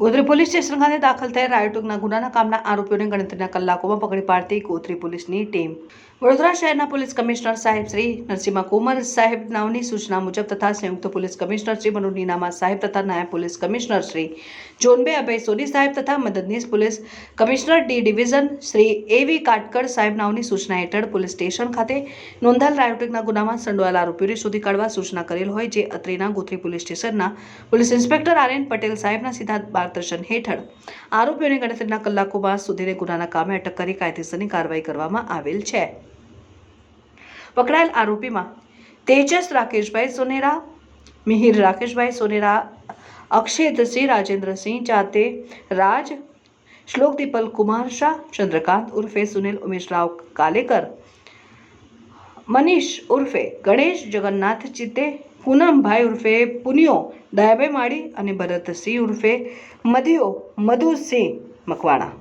Gotri police station ખાતે દાખલ થયેલ રાયોટુકના ગુનાના કામના આરોપીઓને ગણતરીના કલાકોમાં પકડી પાડતી ગોત્રી પોલીસની ટીમ. વડોદરા શહેરના પોલીસ કમિશનર સાહેબ શ્રી નરસિંહ કુમર સાહેબ નાવની સૂચના મુજબ તથા સંયુક્ત પોલીસ કમિશનર શ્રી મનુ નીનામા સાહેબ તથા નાયબ પોલીસ કમિશનર શ્રી જોનબે અભય સોની સાહેબ તથા મદદનીશ police commissioner D division Shri A V Katkad સાહેબ નાવની સૂચના હેઠળ પોલીસ સ્ટેશન ખાતે નોંધાયેલ રાયોટિકના ગુનામાં સંડોવાયેલ આરોપીઓને શોધી કાઢવા સૂચના કરેલ હોય, જે અત્રેના ગોત્રી પોલીસ સ્ટેશનના police inspector R N Patel સાહેબના સીધા માર્ગદર્શન હેઠળ આરોપીઓને ગણતરીના કલાકોમાં સુધીને ગુનાના કામે અટક કરી કાયદેસરની કાર્યવાહી કરવામાં આવેલ છે. પકડાયેલ આરોપીમાં તેજસ રાકેશભાઈ સોનેરા, મિહિર રાકેશભાઈ સોનેરા અક્ષેતસિંહ રાજેન્દ્રસિંહ જાતે, રાજ, શ્લોક દીપલ કુમાર શાહ, ચંદ્રકાંત ઉર્ફે સુનિલ ઉમેશરાવ કાલેકર, મનીષ ઉર્ફે ગણેશ જગન્નાથ ચિત્તે પૂનમભાઈ ઉર્ફે પુનિયો દયાભાઈ માળી અને ભરતસિંહ ઉર્ફે મધિયો મધુસિંહ મકવાણા.